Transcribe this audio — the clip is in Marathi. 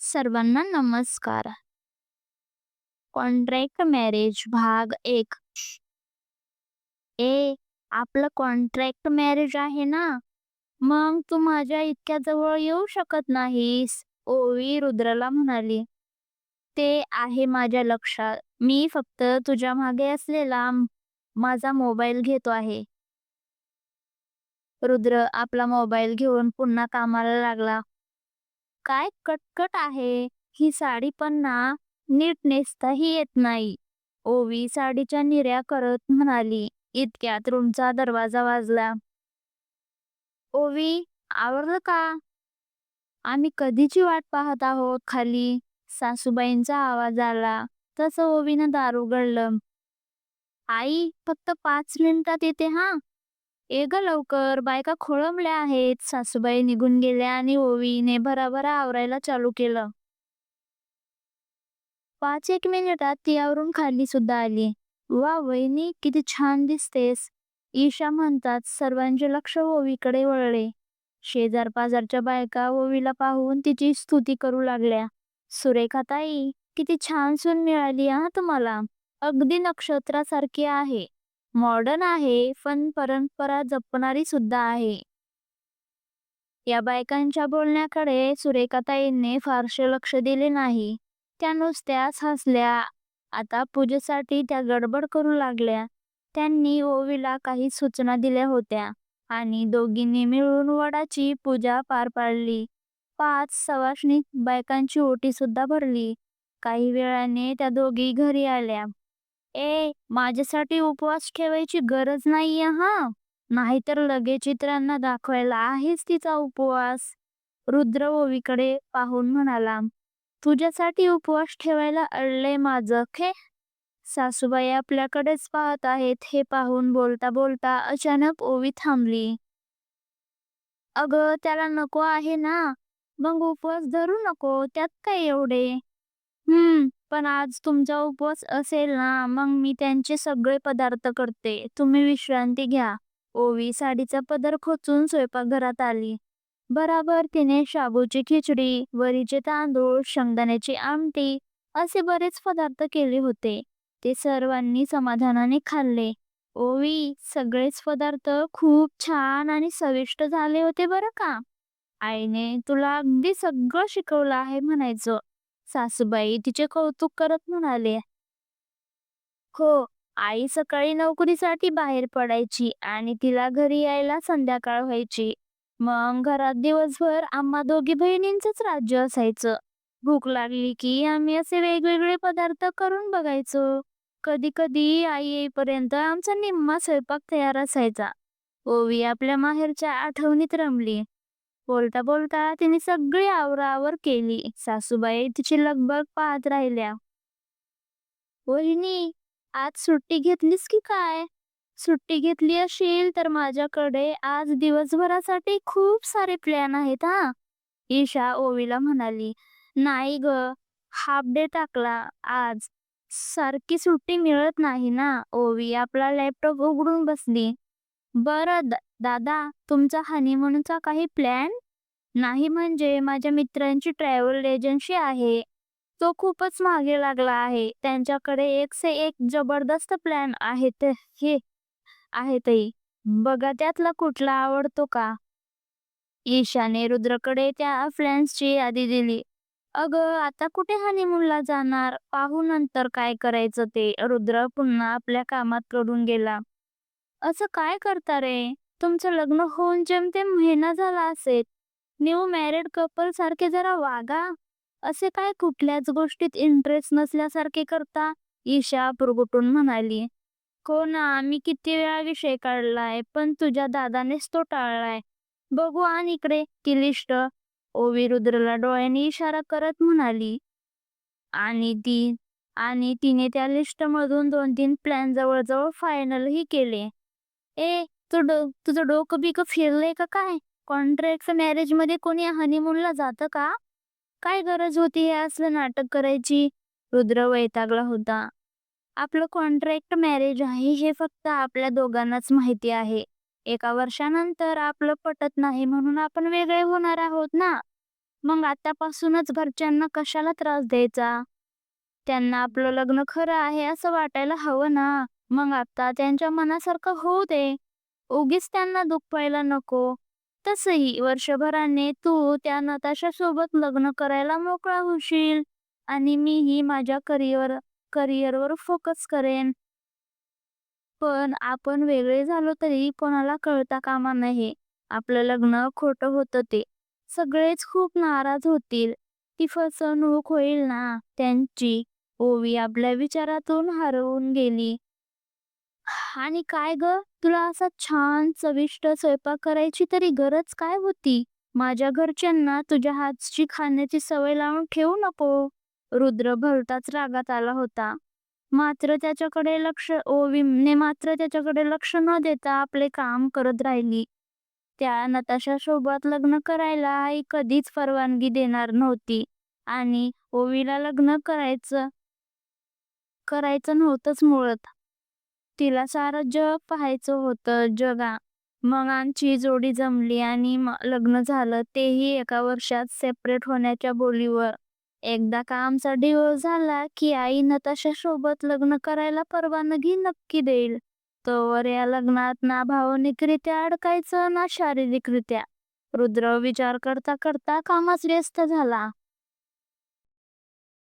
सर्वांना नमस्कार. कॉन्ट्रॅक्ट मॅरेज भाग एक. ए आपलं कॉन्ट्रॅक्ट मॅरेज आहे ना? मग तू माझ्या इतक्या जवळ येऊ शकत नाहीस ओवी रुद्रला म्हणाली. ते आहे माझ्या लक्षात. मी फक्त तुझ्या मागे असलेला माझा मोबाईल घेतो आहे. रुद्र आपला मोबाईल घेऊन पुन्हा कामाला लागला. काय कटकट आहे? ही साडी पण ना नीट नेसताही येत नाही. ओवी साडीच्या निऱ्या करत म्हणाली इतक्यात रूमचा दरवाजा वाजला. ओवी आवरलं का? आम्ही कधीची वाट पाहत आहोत खाली? सासूबाईंचा आवाज आला तसं ओवीनं दार उघडलं. आई फक्त पाच मिनिटात येते हा? ये ग लवकर बायका खोळंबल्या आहेत सासूबाई निघून गेल्या आणि ओवीने भराभरा आवरायला चालू केलं. पाच एक मिनिटात ती आवरून खाली सुद्धा आली. वा वहिनी किती छान दिसतेस. ईशा म्हणतात सर्वांचे लक्ष ओवीकडे वळले. शेजार पाजारच्या बायका ओवीला पाहून तिची स्तुती करू लागल्या. सुरेखाताई किती छान सून मिळाली हा तुम्हाला. अगदी नक्षत्रासारखी आहे. मॉडर्न आहे पण परंपरा जपणारी सुद्धा आहे. या बायकांच्या बोलण्याकडे सुरेखाताईंनी फारसे लक्ष दिले नाही. त्या नुसत्याच हसल्या. आता पूजेसाठी त्या गडबड करू लागल्या. त्यांनी ओवीला काही सूचना दिल्या होत्या आणि दोघींनी मिळून वडाची पूजा पार पाडली. पाच सवाष्णी बायकांची ओटी सुद्धा भरली. काही वेळाने त्या दोघी घरी आल्या. ए माझ्यासाठी उपवास ठेवायची गरज नाहीये हा. नाहीतर लगेच चित्रांना दाखवायला आहेच तिचा उपवास. रुद्र ओवीकडे पाहून म्हणाला तुझ्यासाठी उपवास ठेवायला अडलंय माझं खे? सासूबाई आपल्याकडेच पाहत आहेत हे पाहून बोलता बोलता अचानक ओवी थांबली. अगं त्याला नको आहे ना. मग उपवास धरू नको त्यात काय एवढे? हम्म. पण आज तुमचा उपवास असेल ना मग मी त्यांचे सगळे पदार्थ करते. तुम्ही विश्रांती घ्या. ओवी साडीचा पदर खोचून स्वयंपाकघरात आली. बराबर तिने शाबूची खिचडी वरीचे तांदूळ शेंगदाण्याची आमटी असे बरेच पदार्थ केले होते. ते सर्वांनी समाधानाने खाल्ले. ओवी सगळेच पदार्थ खूप छान आणि चविष्ट झाले होते बरं का? आईने तुला अगदी सगळं शिकवलं आहे म्हणायचं. सासूबाई तिचे कौतुक करत म्हणाले हो आई सकाळी नोकरीसाठी बाहेर पडायची आणि तिला घरी यायला संध्याकाळ व्हायची. मग घरात दिवसभर आम्हा दोघी बहिणींचंच राज्य असायचं. भूक लागली की आम्ही असे वेगवेगळे पदार्थ करून बघायचो. कधी कधी आई येईपर्यंत आमचा निम्मा स्वयंपाक तयार असायचा. ओवी आपल्या माहेरच्या आठवणीत रमली. बोलता बोलता तिने सगळी आवरावर केली. सासूबाई तिची लगबग पाहत राहिल्या. वहिनी आज सुट्टी घेतलीस की काय? सुट्टी घेतली असेल तर माझ्याकडे आज दिवसभरासाठी खूप सारे प्लॅन आहेत हा ईशा ओवीला म्हणाली. नाही ग हाफ डे टाकला आज. सारखी सुट्टी मिळत नाही ना ओवी आपला लॅपटॉप उघडून बसली. बरं दादा तुमचा हनीमूनचा काही प्लॅन नाही म्हणजे माझ्या मित्रांची ट्रॅव्हल एजन्सी आहे. तो खूपच मागे लागला आहे. त्यांच्याकडे एक से एक जबरदस्त प्लॅन आहेत हे आहेतही बघा त्यातला कुठला आवडतो का? ईशाने रुद्रकडे त्या प्लॅन्सची यादी दिली. अगं आता कुठे हनीमूनला जाणार? पाहू नंतर काय करायचं ते. रुद्र पुन्हा आपल्या कामात कडून गेला. असं काय करता रे? तुमचं लग्न होऊन जेमतेम महिना झाला असेल न्यू मॅरिड कपल सारखे जरा वागा. असे काय कुठल्याच गोष्टीत इंटरेस्ट नसल्यासारखे करता? ईशा पुरगुटून म्हणाली हो ना आम्ही किती वेळा विषय काढलाय पण तुझ्या दादानेच तो टाळलाय. बघू आण इकडे ती लिस्ट. ओवी रुद्रला डोळ्याने इशारा करत म्हणाली आणि ती आणि तिने त्या लिस्टमधून दोन तीन प्लॅन जवळजवळ फायनलही केले. ए तुझं डोकं बिकं फिरलंय का काय? कॉन्ट्रॅक्ट मॅरेजमध्ये कोणी हनीमूनला जातं का? काय गरज होती हे असलं नाटक करायची? रुद्र वैतागला होता. आपलं कॉन्ट्रॅक्ट मॅरेज आहे हे फक्त आपल्या दोघांनाच माहिती आहे. एका वर्षानंतर आपलं पटत नाही म्हणून आपण वेगळे होणार आहोत ना? मग आतापासूनच घरच्यांना कशाला त्रास द्यायचा? त्यांना आपलं लग्न खरं आहे असं वाटायला हवं ना? मग आता त्यांच्या मनासारखं होऊ दे. उगीच त्यांना दुखवायला नको. तसही वर्षभराने तू त्या नताशा सोबत लग्न करायला मोकळा होशील आणि मीही माझ्या करिअर करिअरवर फोकस करेन. पण आपण वेगळे झालो तरी कोणाला कळता कामा नये. आपलं लग्न खोटं होतं ते. सगळेच खूप नाराज होतील. ती फसवणूक होईल ना. त्यांची ओवी आपल्या विचारातून हरवून गेली. आणि काय ग? तुला असा छान चविष्ट स्वयंपाक करायची तरी गरज काय होती? माझ्या घरच्यांना तुझ्या हातची खाण्याची सवय लावून ठेवू नको. रुद्र भलताच रागात आला होता. मात्र त्याच्याकडे लक्ष ओविमने मात्र त्याच्याकडे लक्ष न देता आपले काम करत राहिली. त्या नताशा सोबत लग्न करायला आई कधीच परवानगी देणार नव्हती. आणि ओवीला लग्न करायचं करायचं नव्हतंच मुळात. तिला सारं जग पाहायचं होतं जगा. मग आमची जोडी जमली आणि लग्न झालं तेही एका वर्षात सेपरेट होण्याच्या बोलीवर. एकदा का आमचा डिवोर्स झाला की आई नताशा सोबत लग्न करायला परवानगी नक्की देईल. तोवर या लग्नात ना भावनिकरित्या अडकायचं ना शारीरिकरित्या. रुद्र विचार करता करता कामात व्यस्त झाला.